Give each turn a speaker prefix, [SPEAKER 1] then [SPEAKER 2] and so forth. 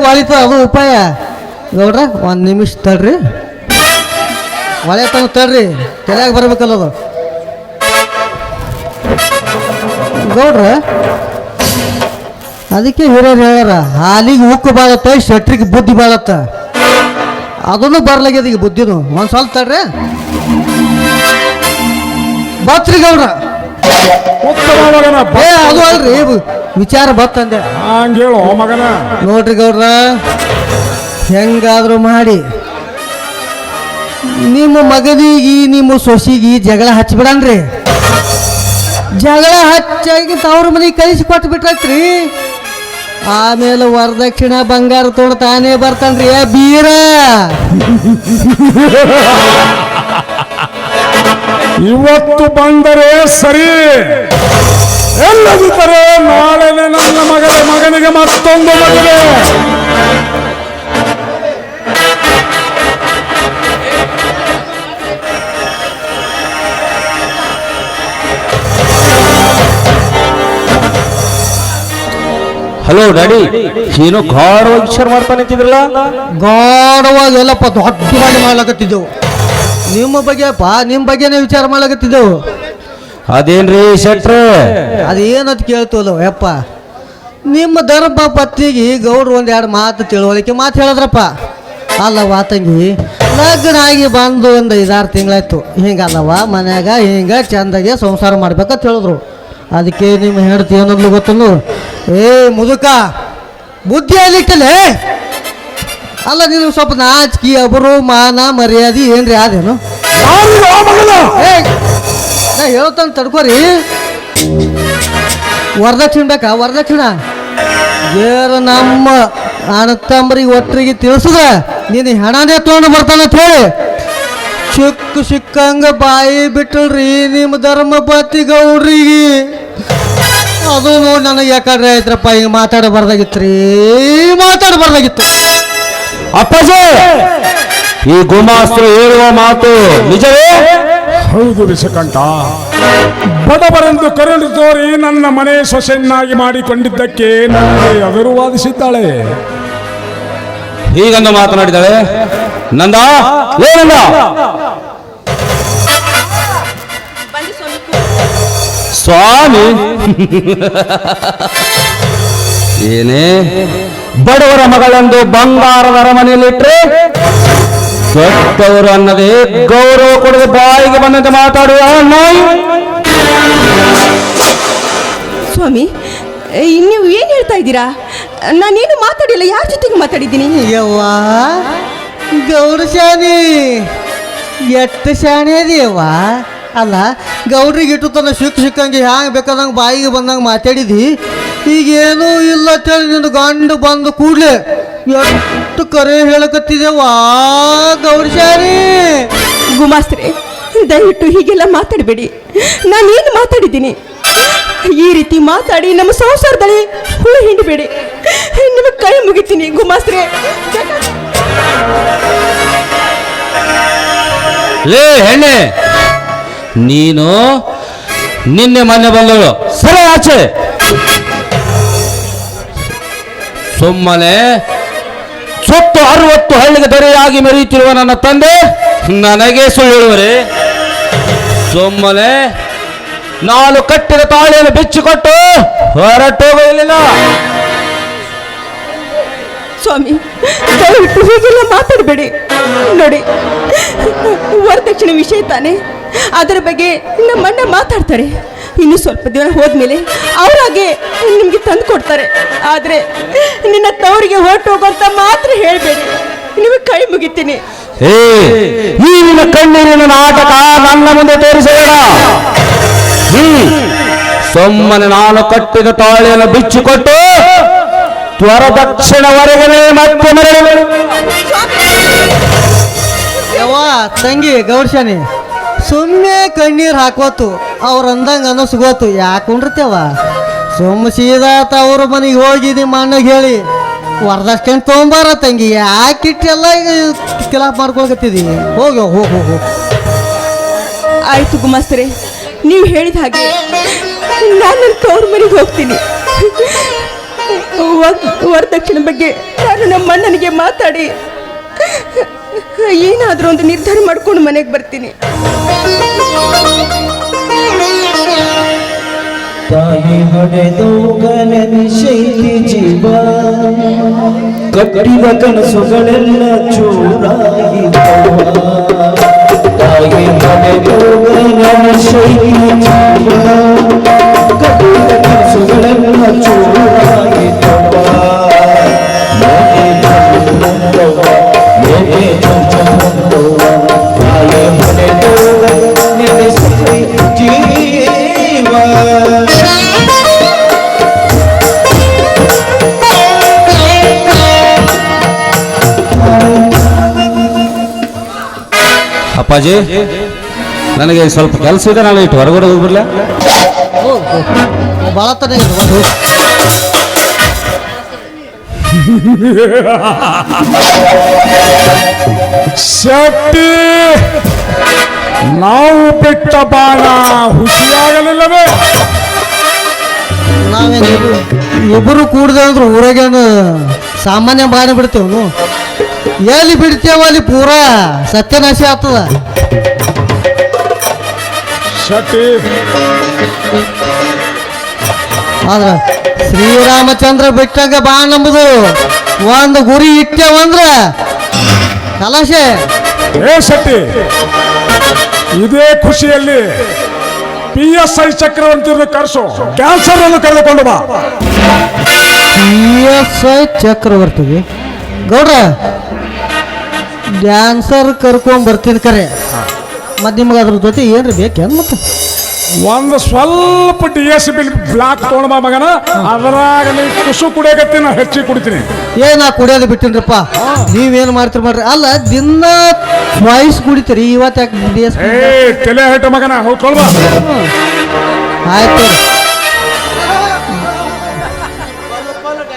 [SPEAKER 1] ವಾಲಿತು ಅದು ಉಪಾಯ. ನೋಡ್ರ, ಒಂದು ನಿಮಿಷ ತಡ್ರಿ. ಹೊಳೆ ತಂದು ತಡ್ರಿ, ತಲೆಯಾಗ ಬರ್ಬೇಕಲ್ಲ ಅದು. ನೋಡ್ರ, ಅದಕ್ಕೆ ಹಿರಿಯರು ಹೇಳ್ಯಾರ, ಹಾಲಿಗೆ ಉಕ್ಕು ಬಾಳತ್ತ, ಶೆಟ್ರಿಗೆ ಬುದ್ಧಿ ಬಾಳತ್ತ. ಅದನ್ನು ಬರ್ಲಾಗ್ಯದ ಈಗ ಬುದ್ಧಿನು. ಒಂದ್ ಸ್ವಲ್ಪ ತಡ್ರಿ. ಬತ್ರಿ ಗೌಡ್ರ. ಏ ಅದು ಅಲ್ರಿ ವಿಚಾರ ಬತ್ತಂದೆ
[SPEAKER 2] ಹಂಗೇಳು ಮಗನ.
[SPEAKER 1] ನೋಡ್ರಿ ಗೌಡ್ರ ಹೆಂಗಾದ್ರೂ ಮಾಡಿ. ನಿಮ್ಮ ಮಗನಿಗೆ ನಿಮ್ಮ ಸೊಸಿಗೆ ಜಗಳ ಹಚ್ಬಿಡನ್ರಿ. ಜಗಳ ಹಚ್ಚಾಗಿ ತವ್ರ ಮನೆಗೆ ಕಳಿಸಿ ಕೊಟ್ಟು ಬಿಟ್ರತ್ರಿ. ಆಮೇಲೆ ವರದಕ್ಷಿಣ ಬಂಗಾರ ತೊಗೊಂಡು ತಾನೇ ಬರ್ತಾನ್ರಿ ಏ ಬೀರ.
[SPEAKER 2] ಇವತ್ತು ಬಂದರೆ ಸರಿ. ಎಲ್ಲದಿದ್ದರೆ ನಾಳೆನೆ ನನ್ನ ಮಗನ ಮಗನಿಗೆ ಮತ್ತೊಂದು ಮದುವೆ
[SPEAKER 3] ಹಲೋ ಡ್ಯಾಡಿ ಏನೋ ಗಾಢವಾಗಿ ವಿಚಾರ ಮಾಡ್ತಾ ನಿಂತಿದ್ರಲ್ಲ
[SPEAKER 1] ಗಾಢವಾಗಿ ಎಲ್ಲಪ್ಪ ದೊಡ್ಡ ಮಾಡಿ ಮಾಡ್ಲಕತ್ತಿದ್ದೆವು ನಿಮ್ಮ ಬಗ್ಗೆ ಪಾ ನಿಮ್ಮ ಬಗ್ಗೆನೇ ವಿಚಾರ ಮಾಡ್ಲಕತ್ತಿದ್ದೆವು
[SPEAKER 3] ಅದೇನ್ರಿ ಶೆಟ್ರ?
[SPEAKER 1] ಅದೇನಂತ ಕೇಳ್ತೋಲ್ಲ ಯಪ್ಪ. ನಿಮ್ಮ ಧರ್ಮ ಪತ್ನಿಗೆ ಗೌಡ್ರು ಒಂದು ಎರಡು ಮಾತು ತಿಳುವಳಿಕೆ ಮಾತು ಹೇಳಿದ್ರಪ್ಪ. ಅಲ್ಲವ್ವ ತಂಗಿ ಲಗ್ನ ಆಗಿ ಬಂದು ಒಂದು ಐದಾರು ತಿಂಗಳಾಯ್ತು. ಹಿಂಗಲ್ಲವ ಮನ್ಯಾಗ ಹಿಂಗೆ ಚಂದಾಗೆ ಸಂಸಾರ ಮಾಡ್ಬೇಕಂತ ಹೇಳಿದ್ರು. ಅದಕ್ಕೆ ನಿಮ್ಮ ಹೆಂಡತಿ ಏನಂದ್ಲು ಗೊತ್ತನು ಏ ಮುದುಕ ಬುದ್ಧಿ ಅಲ್ಲಿಟ್ಟಲೆ ಅಲ್ಲ ನೀನು ಸ್ವಲ್ಪ ನಾಚಿಕೆ ಅಬರು ಮಾನ ಮರ್ಯಾದೆ ಏನ್ರಿ ಅದೇನು ನಾ ಹೇಳ್ತಾನೆ ತಡ್ಕೋರಿ. ವರದಕ್ಷಿಣೆ ಬೇಕಾ? ವರದಕ್ಷಿಣ? ಏರ ನಮ್ಮ ಅಣ್ಣತಂಬರಿಗೆ ಒಟ್ಟರಿಗೆ ತಿಳಿಸದ ನೀನು ಹೆಣನೇ ತೊಗೊಂಡು ಬರ್ತಾನಂತ ಹೇಳಿ. ಚಿಕ್ಕ ಸಿಕ್ಕಂಗ ಬಾಯಿ ಬಿಟ್ಟಳ್ರಿ ನಿಮ್ಮ ಧರ್ಮ ಪತಿ ಗೌಡ್ರಿಗೆ. ಅದು ನೋಡಿ ನನಗೆ ಯಾಕಂದ್ರೆ ಆಯ್ತ್ರಪ್ಪ ಹಿಂಗೆ ಮಾತಾಡಬಾರ್ದಾಗಿತ್ತು ರೀ ಮಾತಾಡಬಾರ್ದಾಗಿತ್ತು.
[SPEAKER 3] ಅಪ್ಪಾಜಿ! ಈ ಗುಮಾಸ್ತ್ರ ಹೇಳುವ ಮಾತು ನಿಜವೇ?
[SPEAKER 2] ಹೌದು ವಿಷಕಂಠ. ಬಡವರೆಂದು ಕರುಳು ತೋರಿ ನನ್ನ ಮನೆ ಸೊಸೆಯನ್ನಾಗಿ ಮಾಡಿಕೊಂಡಿದ್ದಕ್ಕೆ ನನಗೆ ಅವರು ವಾದಿಸಿದ್ದಾಳೆ
[SPEAKER 3] ಹೀಗಂದು ಮಾತನಾಡಿದಾಳೆ ನಂದ? ಏನಂದ? ನಂದ ಸ್ವಾಮಿ! ಏನೇ? ಬಡವರ ಮಗಳೆಂದು ಬಂಗಾರದ ಅರಮನೆಯಲ್ಲಿಟ್ಟರೆ ಕೆಟ್ಟವರು ಅನ್ನದೇ ಗೌರವ ಕೊಡದೆ ಬಾಯಿಗೆ ಬಂದಂತೆ ಮಾತಾಡುವ ನಾಯಿ.
[SPEAKER 4] ಸ್ವಾಮಿ ನೀವು ಏನು ಹೇಳ್ತಾ ಇದ್ದೀರಾ? ನಾನೇನು ಮಾತಾಡಿಲ್ಲ ಯಾರ ಜೊತೆಗೆ ಮಾತಾಡಿದ್ದೀನಿ?
[SPEAKER 1] ಯವ್ವ ಗೌಡ ಶಾಣಿ. ಎಷ್ಟು ಶಾಣೆ ಅದೀಯವ್ವ ಅಲ್ಲ ಗೌಡ್ರಿಗೆ ಇಟ್ಟು ತನ್ನ ಶುಕ್ ಸಿಕ್ಕಂಗೆ ಹ್ಯಾಂಗೆ ಬೇಕಾದಂಗೆ ಬಾಯಿಗೆ ಬಂದಂಗೆ ಮಾತಾಡಿದಿ? ಈಗೇನೂ ಇಲ್ಲ ಅಂತೇಳಿ ನಿನ್ನ ಗಂಡು ಬಂದು ಕೂಡಲೇ. ಎಷ್ಟು ಕರೆ ಹೇಳಕತ್ತಿದೆವಾ ಗೌಡ ಶಾಣಿ
[SPEAKER 4] ಗುಮಾಸ್ತ್ರೆ ದಯವಿಟ್ಟು ಹೀಗೆಲ್ಲ ಮಾತಾಡಬೇಡಿ. ನಾನೇನು ಮಾತಾಡಿದ್ದೀನಿ? ಈ ರೀತಿ ಮಾತಾಡಿ ನಮ್ಮ ಸಂಸಾರದಲ್ಲಿ ಹುಳು ಹಿಂಡಬೇಡಿ. ನಿಮಗೆ ಕೈ ಮುಗಿತೀನಿ ಗುಮಾಸ್ತ್ರೆ.
[SPEAKER 3] ಲೇ ಹೆಣ್ಣೆ ನೀನು ನಿನ್ನೆ ಮೊನ್ನೆ ಬಂದಳು. ಸರಿ ಆಚೆ. ಸುಮ್ಮನೆ ಸುತ್ತು ಅರವತ್ತು ಹಳ್ಳಿಗೆ ದೊರೆಯಾಗಿ ಮೆರೆಯುತ್ತಿರುವ ನನ್ನ ತಂದೆ ನನಗೆ ಸುಳ್ಳುವರೆ. ಹೇಳುವರೆ ಸುಮ್ಮನೆ ನಾನು ಕಟ್ಟಿದ ತಾಳಿಯನ್ನು ಬಿಚ್ಚಿಕೊಟ್ಟು ಹೊರಟೋಗಲಿಲ್ಲ.
[SPEAKER 4] ಸ್ವಾಮಿ, ದಯವಿಟ್ಟು ಹೀಗೆಲ್ಲ ಮಾತಾಡಬೇಡಿ. ನೋಡಿ, ವರದಕ್ಷಿಣೆ ವಿಷಯ ತಾನೆ. ಅದರ ಬಗ್ಗೆ ನಮ್ಮಣ್ಣ ಮಾತಾಡ್ತಾರೆ. ಇನ್ನು ಸ್ವಲ್ಪ ದಿನ ಹೋದ್ಮೇಲೆ ಅವರಾಗೆ ನಿಮಗೆ ತಂದು ಕೊಡ್ತಾರೆ. ಆದರೆ ನಿನ್ನ ತವರಿಗೆ ಹೋಗೋಂತ ಮಾತ್ರ ಹೇಳಬೇಡಿ. ನಿಮಗೆ ಕೈ ಮುಗಿತೀನಿ.
[SPEAKER 3] ಏ ಈ ನಿನ್ನ ಕಣ್ಣೀರಿನ ನಾಟಕ ನನ್ನ ಮುಂದೆ ತೋರಿಸಬೇಡ. ಸೊಮ್ಮನೆ ಸುಮ್ಮನೆ ನಾನು ಕಟ್ಟಿದ ತಾಳಿಯನ್ನು ಬಿಚ್ಚಿಕೊಟ್ಟು ತ್ವರದಕ್ಷಿಣವರೆಗೆ ಮತ್ತೆ ಮರಳಿ.
[SPEAKER 1] ಯವ್ವ ತಂಗಿ ಗೌರ್ಷಣಿ ಸುಮ್ಮನೆ ಕಣ್ಣೀರು ಹಾಕೋತು ಅವ್ರು ಅಂದಂಗೆ ಯಾಕೆ ಕುಂಡ್ರತೇವ ಸುಮ್ಮ ಸೀದಾ ಅವ್ರ ಮನೆಗೆ ಹೋಗಿದಿ ಮಣ್ಣಾಗ ಹೇಳಿ, ವರದಕ್ಷಿಣೆ ತೊಗೊಂಬಾರ ತಂಗಿ, ಯಾಕೆ ಇಟ್ಟೆಲ್ಲ ಕಿಲಾಪ್ ಮಾಡ್ಕೊಳಕತ್ತಿದಿ? ಹೋಗಿ ಹೋಗಿ ಹೋಗಿ
[SPEAKER 4] ಆಯ್ತು ಗುಮಾಸ್ತರೆ, ನೀವು ಹೇಳಿದ ಹಾಗೆ ನಾನು ತವ್ರ ಮನೆಗೆ ಹೋಗ್ತೀನಿ. ವರದಕ್ಷಿಣೆ ಬಗ್ಗೆ ನಾನು ನಮ್ಮ ಅಣ್ಣನಿಗೆ ಮಾತಾಡಿ, ಏನಾದರೂ ಒಂದು ನಿರ್ಧಾರ ಮಾಡ್ಕೊಂಡು ಮನೆಗೆ ಬರ್ತೀನಿ.
[SPEAKER 5] ತಾಯಿ ಹೊಡೆದು ಗನೆನಿಶೈತಿ ಜೀವ ಕಟ್ಟಿದ ಕನಸುಗಳೆಲ್ಲ ಚೂರಾಗಿದ್ದವ ತಾಯಿ ಹೊಡೆದು ಗನೆನಿಶೈತಿ ಜೀವ
[SPEAKER 3] ಅಪ್ಪಾಜಿ ನನಗೆ ಸ್ವಲ್ಪ ಕೆಲಸ ಇದೆ ನಾನು ಇಟ್ಟು ಹೊರಗಡೆ ಹೋಗ್ಬಿಡ್ಲ?
[SPEAKER 2] ಶಕ್ತಿ ನಾವು ಬಿಟ್ಟ ಬಾಣ ಹುಸಿಯಾಗಲಿಲ್ಲವೇ?
[SPEAKER 1] ನಾವೇನು ಇಬ್ಬರು ಕೂಡದೆ ಅಂದ್ರೆ ಊರಾಗೇನು ಸಾಮಾನ್ಯ ಬಾಣ ಬಿಡ್ತೇವೆ ಎಲ್ಲಿ ಬಿಡ್ತೇವ ಅಲ್ಲಿ ಪೂರಾ ಸತ್ಯನಾಶ ಆಗ್ತದ. ಆದ್ರ ಶ್ರೀರಾಮಚಂದ್ರ ಬಿಟ್ಟಂಗ ಬಾ ನಂಬುದು ಒಂದು ಗುರಿ ಇಟ್ಟೇವಂದ್ರ ಕಲಾಶೆ.
[SPEAKER 2] ಏ ಶಟ್ಟಿ ಇದೇ ಖುಷಿಯಲ್ಲಿ ಪಿ ಎಸ್ ಐ ಚಕ್ರವರ್ತಿಯನ್ನು ಕರೆಸು. ಕ್ಯಾನ್ಸರ್ ಅನ್ನು ಕರೆದುಕೊಂಡು ಬಾ.
[SPEAKER 1] ಪಿ ಎಸ್ ಐ ಚಕ್ರವರ್ತಿಗೆ? ಗೌಡ್ರ ಡ್ಯಾನ್ಸರ್ ಕರ್ಕೊಂಡ್ ಬರ್ತೀನಿ ಕರೆ. ಮತ್ತೆ ನಿಮ್ಗೆ ಅದ್ರ ಜೊತೆ ಏನ್ರಿ ಬೇಕೇನು ಮತ್ತೆ?
[SPEAKER 2] ಒಂದು ಸ್ವಲ್ಪ ಡಿ ಎಸ್ ಬಿಲ್ ಬ್ಲಾಕ್ ತಗೊಂಡ್ ಬಾ ಮಗನ ಅದರಾಗ ನೀ ಕುಸು ಕುಡಿಯಕತ್ತಿ ನಾ ಹೆಚ್ಚಿ ಕುಡಿತೀನಿ.
[SPEAKER 1] ಏ ನಾ ಕುಡಿಯೋದು ಬಿಟ್ಟಿನ್ರಪ್ಪ. ನೀವೇನು ಮಾಡ್ತೀರಿ ಮಾಡ್ರಿ. ಅಲ್ಲ ದಿನ ವಾಯ್ಸ್ ಕುಡಿತೀರಿ ಇವತ್ತು ಯಾಕೆ ಡಿ ಎಸ್
[SPEAKER 2] ಏ ತಲೆ ಹೆಟ್ಟು ಮಗನ ಹೋಗ್ಕೊಳ್ಬಾ
[SPEAKER 1] ಆಯ್ತು